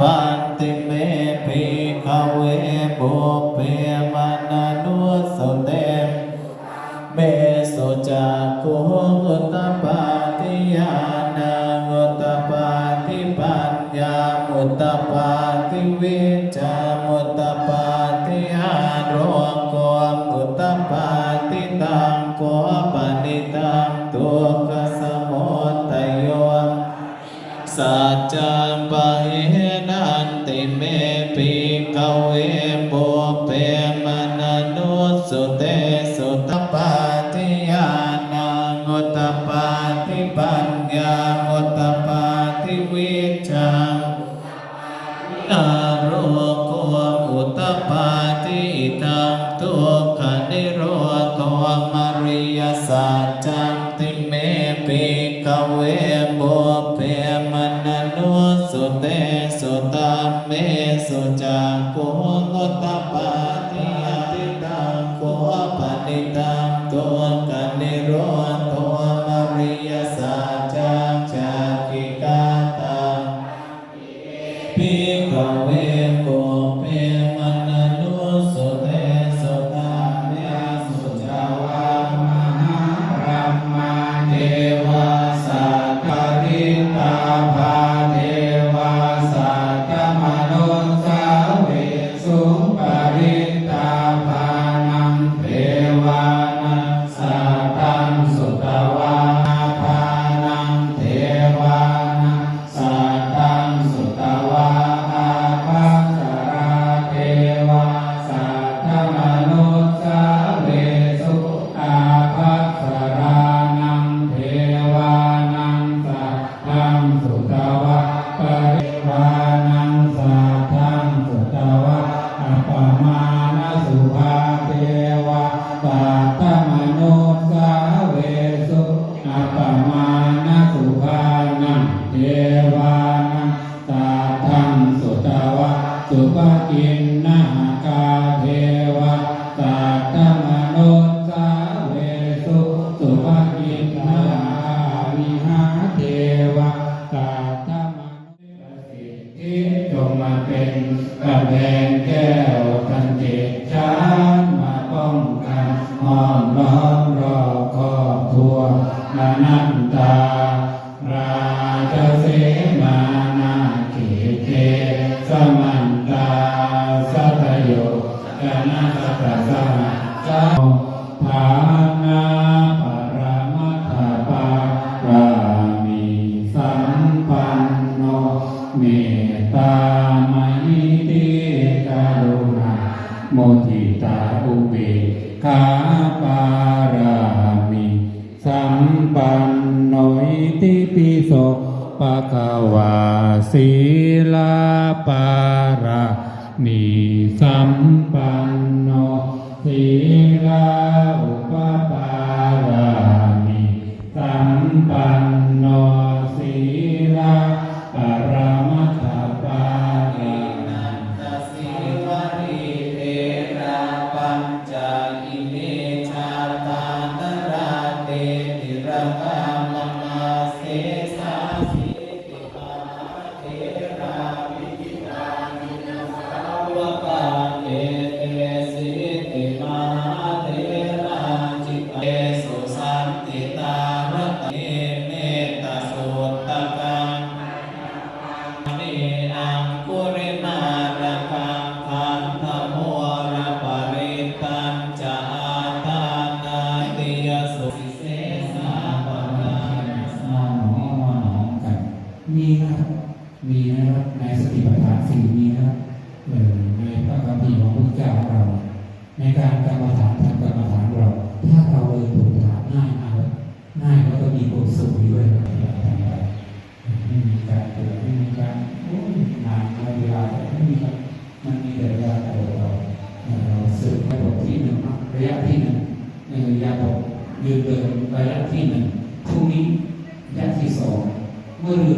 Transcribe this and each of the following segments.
ปันติเมภิกขเวปุเพมานุสเตมเมสจักขุตตปาติยาณุตตปาติปัญญาอุตตปาติวิามุตตปาติอารมณ์กมุตตปาติตังกปณิตังตุกสมุตโยสัจังปะเติเมปิกเวปุเปมนานุสุเตสุตปาติยานังุตปาติปัญญาุตปาติวิจังนาโรโกอุตปาติตังตุขนิโรโตมาริยสัจจัติเมปิกเวุจักโกโกตปาติอาติตังโกปนิตังโตกันนิโร ตุปะอินนาคาเท ตังปัง 他们 เรือเดินระยะที่หนึ่งพรุ่งนี้ยัยที่สองเมื่อเรือ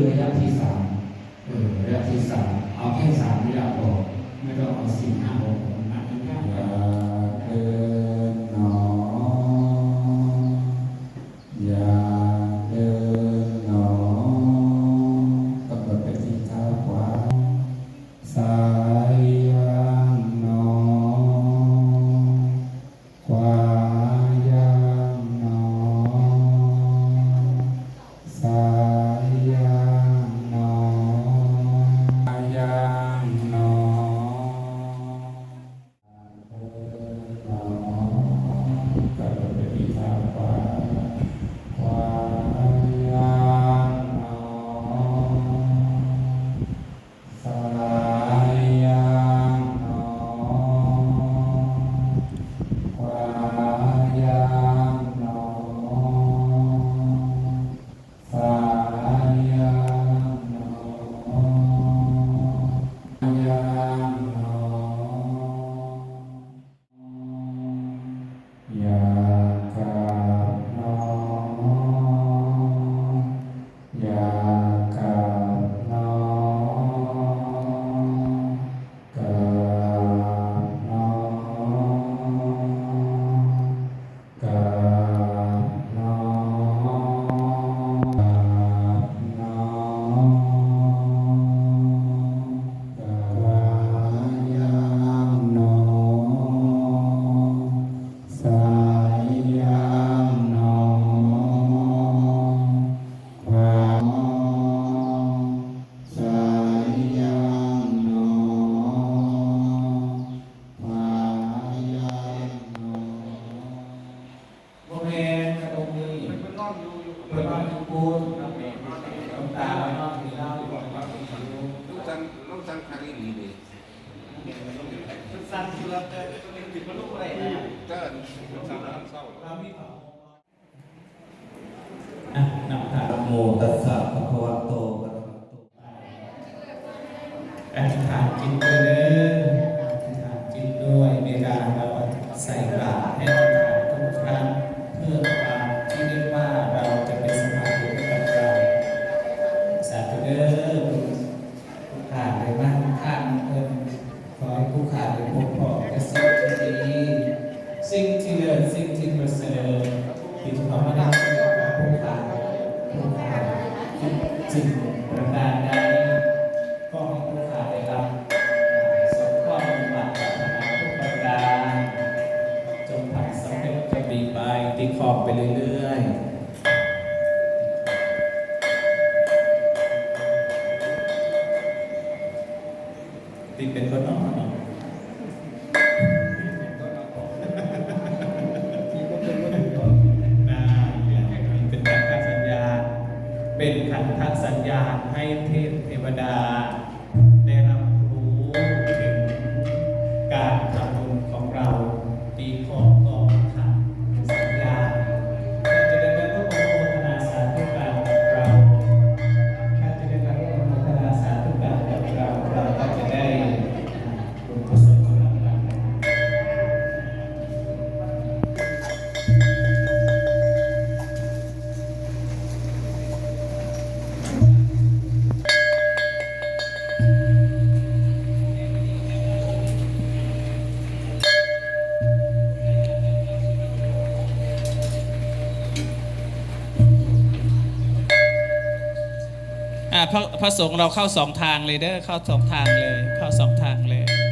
ก็สามารถเศร้า ญญาณให้เทพเทวดา พระพระสงฆ์เราเข้าสองทางเลยเด้อเข้าสองทางเลย เข้าสองทางเลย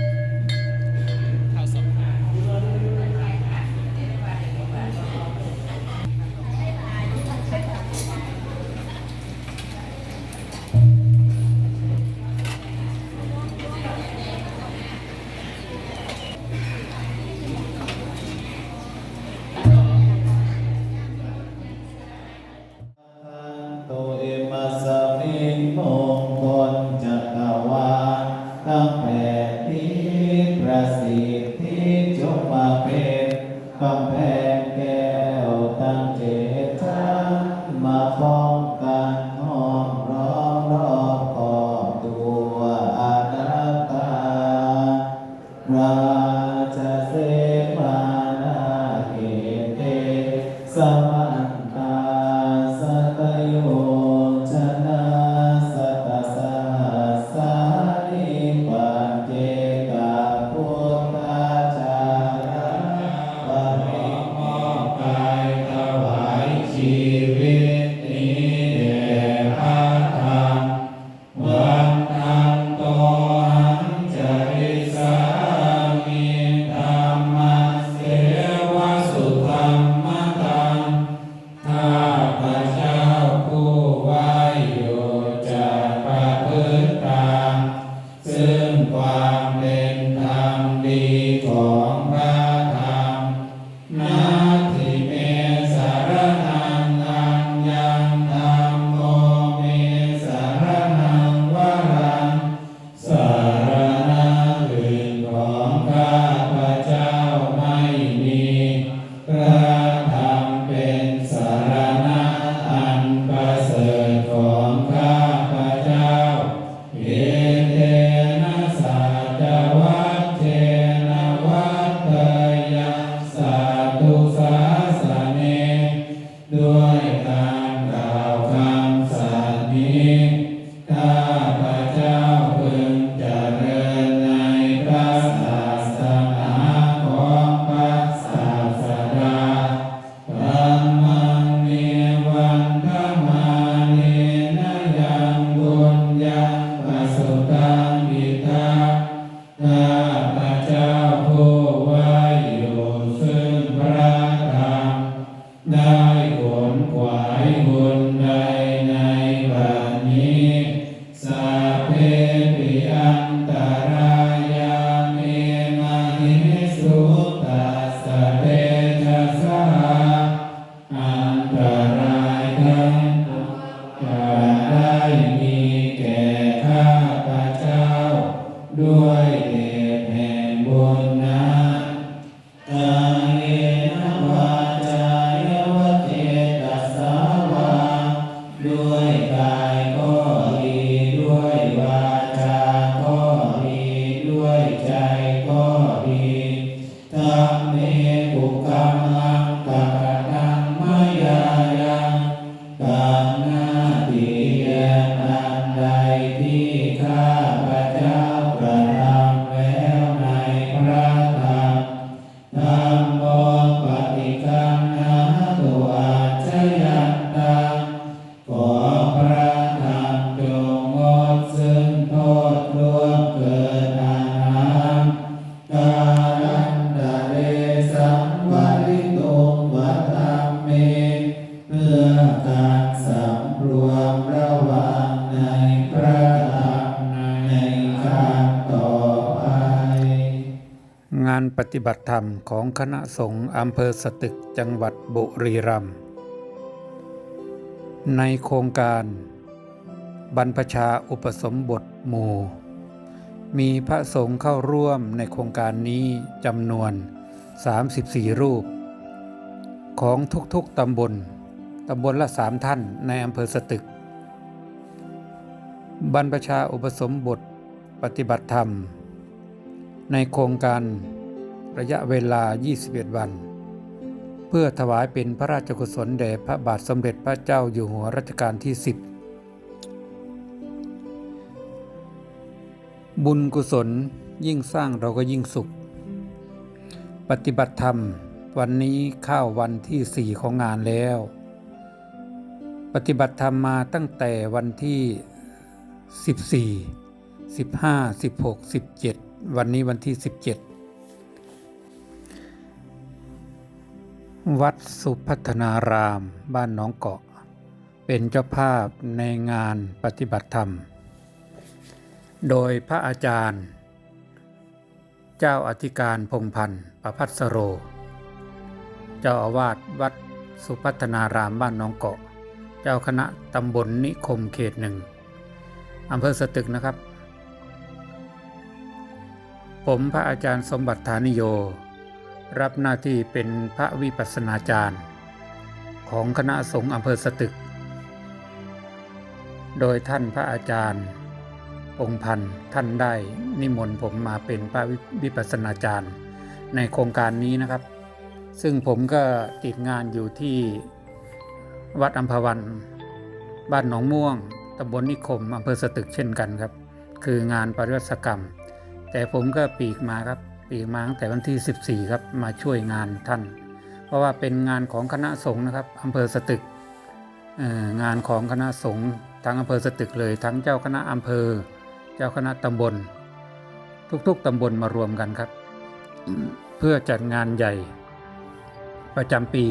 na ด้วย ฏิบัติธรรมของคณะสงฆ์อำเภอสตึกจังหวัดบุรีรัมย์ในโครงการ บรรพชาอุปสมบทหมู่ มีพระสงฆ์เข้าร่วมในโครงการนี้จำนวน 34 รูป ของทุกๆตำบลตำบลละสามท่านในอำเภอสตึก บรรพชาอุปสมบทปฏิบัติธรรม ในโครงการ ระยะเวลา 21 วัน เพื่อถวายเป็นพระราชกุศลแด่พระบาทสมเด็จพระเจ้าอยู่หัวรัชกาลที่ 10 บุญกุศลยิ่งสร้างเราก็ยิ่งสุข ปฏิบัติธรรมวันนี้เข้าวันที่ 4 ของงานแล้ว ปฏิบัติธรรมมาตั้งแต่วันที่ 14 15 16 17 วันนี้วันที่ 17 วัดสุพัฒนารามบ้านหนองเกาะ เป็นเจ้าภาพในงานปฏิบัติธรรม โดยพระอาจารย์ เจ้าอธิการพงพันธ์ประพัสโร เจ้าอาวาสวัดสุพัฒนารามบ้านหนองเกาะ เจ้าคณะตำบลนิคมเขตหนึ่งอำเภอสตึกนะครับ ผมพระอาจารย์สมบัติฐานิโย รับหน้าที่เป็นพระวิปัสสนาจารย์ ของคณะสงฆ์อำเภอสตึก โดยท่านพระอาจารย์ องค์พันธ์ท่านได้นิมนต์ผมมาเป็นพระวิปัสสนาจารย์ ในโครงการนี้นะครับ ซึ่งผมก็ติดงานอยู่ที่วัดอัมพวัน บ้านหนองม่วงตำบลนิคมอำเภอสตึกเช่นกันครับ คืองานปริวัติกรรม แต่ผมก็ปีกมาครับ ปีมาตั้งแต่วันที่ 14 ครับมาช่วยงานท่าน เพราะว่าเป็นงานของคณะสงฆ์นะครับอำเภอสตึกงานของคณะสงฆ์ทั้งอำเภอสตึกเลย ทั้งเจ้าคณะอำเภอ เจ้าคณะตำบล ทุกๆตำบลมารวมกันครับ เพื่อจัดงานใหญ่ประจำปี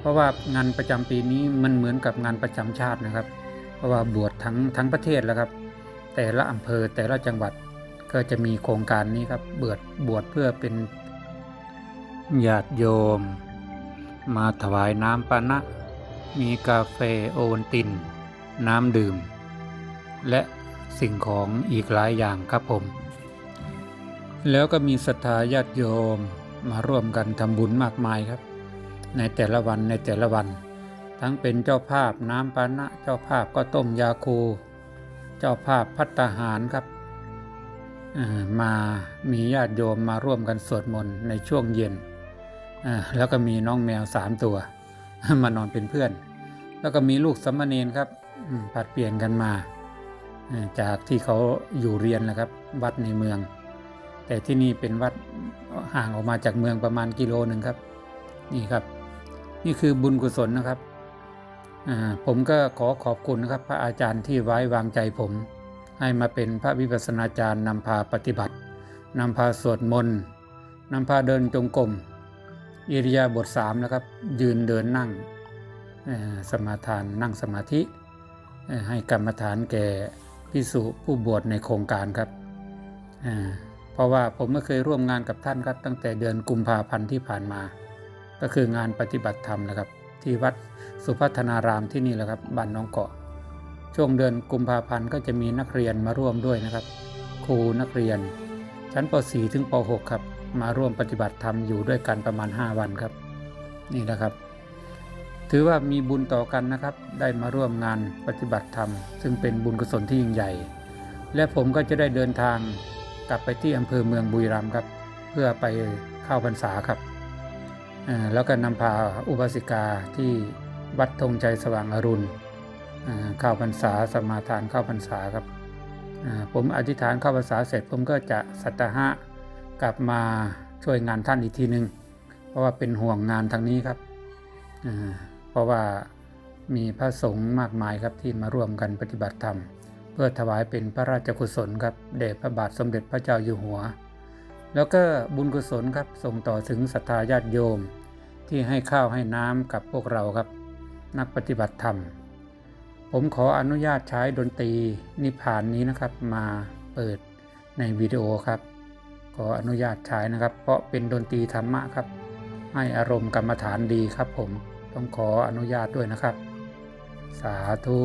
เพราะว่างานประจำปีนี้มันเหมือนกับงานประจำชาตินะครับ เพราะว่าบวชทั้งทั้งประเทศแล้วครับ แต่ละอำเภอแต่ละจังหวัด ก็จะมีโครงการนี้ครับเบิดบวชเพื่อเป็นญาติโยม มาถวายน้ำปานะ มีกาแฟโอวัลติน น้ำดื่ม และสิ่งของอีกหลายอย่างครับผม แล้วก็มีศรัทธาญาติโยมมาร่วมกันทำบุญมากมายครับ ในแต่ละวันในแต่ละวัน ทั้งเป็นเจ้าภาพน้ำปานะ เจ้าภาพก็ต้มยาคู เจ้าภาพพัตตาหารครับ มามีญาติโยมมาร่วมกันสวดมนต์ในช่วงเย็น แล้วก็มีน้องแมวสามตัว มานอนเป็นเพื่อน แล้วก็มีลูกสามเณรครับผัดเปลี่ยนกันมาจากที่เขาอยู่เรียนนะครับ วัดในเมือง แต่ที่นี่เป็นวัดห่างออกมาจากเมืองประมาณกิโลหนึ่งครับ นี่ครับ นี่คือบุญกุศลนะครับผมก็ขอขอบคุณนะครับ พระอาจารย์ที่ไว้วางใจผม ให้มาเป็นพระวิปัสสนาจารย์นำพาปฏิบัติ นำพาสวดมนต์นำพาเดินจงกรมอิริยาบถสามนะครับ ยืนเดินนั่งสมาทานนั่งสมาธิ ให้กรรมฐานแก่พิสุผู้บวชในโครงการครับเพราะว่าผมก็เคยร่วมงานกับท่านครับ ตั้งแต่เดือนกุมภาพันธ์ที่ผ่านมา ก็คืองานปฏิบัติธรรมนะครับ ที่วัดสุพัฒนารามที่นี่แหละครับบ้านน้องเกาะ ช่วงเดือนกุมภาพันธ์ก็จะมีนักเรียนมาร่วมด้วยนะครับ ครูนักเรียน ชั้นป .4 ถึงป .6 ครับ มาร่วมปฏิบัติธรรมอยู่ด้วยกันประมาณ 5 วันครับ นี่นะครับ ถือว่ามีบุญต่อกันนะครับ ได้มาร่วมงานปฏิบัติธรรม ซึ่งเป็นบุญกุศลที่ยิ่งใหญ่ และผมก็จะได้เดินทางกลับไปที่อำเภอเมืองบุรีรัมย์ครับ เพื่อไปเข้าพรรษาครับแล้วก็นำพาอุบาสิกาที่วัดธงใจสว่างอรุณ เข้าพรรษาสมาทานเข้าพรรษาครับผมอธิษฐานเข้าพรรษาเสร็จผมก็จะสัตหะกลับมาช่วยงานท่านอีกทีหนึ่งเพราะว่าเป็นห่วงงานทางนี้ครับเพราะว่ามีพระสงฆ์มากมายครับที่มาร่วมกันปฏิบัติธรรม เพื่อถวายเป็นพระราชกุศลครับแด่พระบาทสมเด็จพระเจ้าอยู่หัว แล้วก็บุญกุศลครับส่งต่อถึงศรัทธาญาติโยม ที่ให้ข้าวให้น้ำกับพวกเราครับ นักปฏิบัติธรรม ผมขออนุญาตใช้ดนตรีนิพพานนี้นะครับ มาเปิดในวิดีโอครับ ขออนุญาตใช้นะครับ เพราะเป็นดนตรีธรรมะครับ ให้อารมณ์กรรมฐานดีครับ ผมต้องขออนุญาตด้วยนะครับ สาธุ